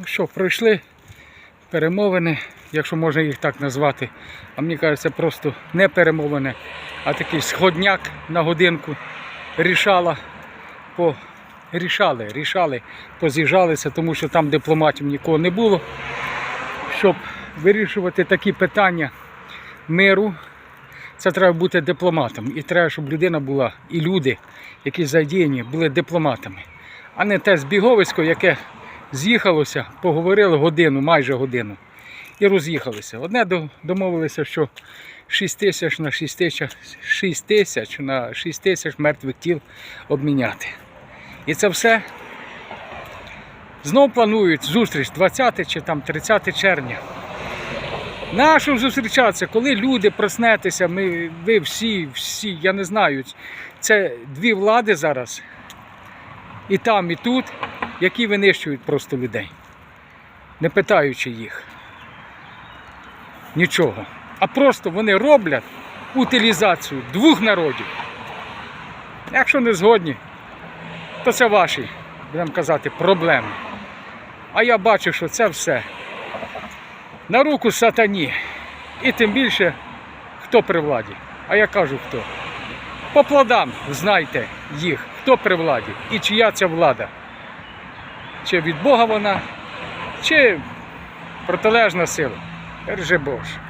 Ну що, пройшли перемовини, якщо можна їх так назвати. А мені кажеться, просто не перемовини, а такий сходняк на годинку. Рішала по рішали, рішали, поз'їжджалися, тому що там дипломатів нікого не було. Щоб вирішувати такі питання миру, це треба бути дипломатом. І треба, щоб людина була, і люди, які задіяні, були дипломатами. А не те збіговисько, яке з'їхалося, поговорили годину, майже годину, і роз'їхалися. Одне до- домовилися, що 6 тисяч на 6 тисяч, 6 тисяч на 6 тисяч мертвих тіл обміняти. І це все знов планують зустріч 20 чи там 30 червня. Нащо зустрічатися, коли люди проснетеся, ми, ви всі, всі, я не знаю, це дві влади зараз, і там, і тут, які винищують просто людей, не питаючи їх. Нічого. А просто вони роблять утилізацію двох народів. Якщо не згодні, то це ваші, будемо казати, проблеми. А я бачу, що це все на руку сатані. І тим більше, хто при владі. А я кажу хто. По плодам знайте їх, хто при владі і чия ця влада. Чи від Бога вона, чи протилежна сила. Бережи Боже.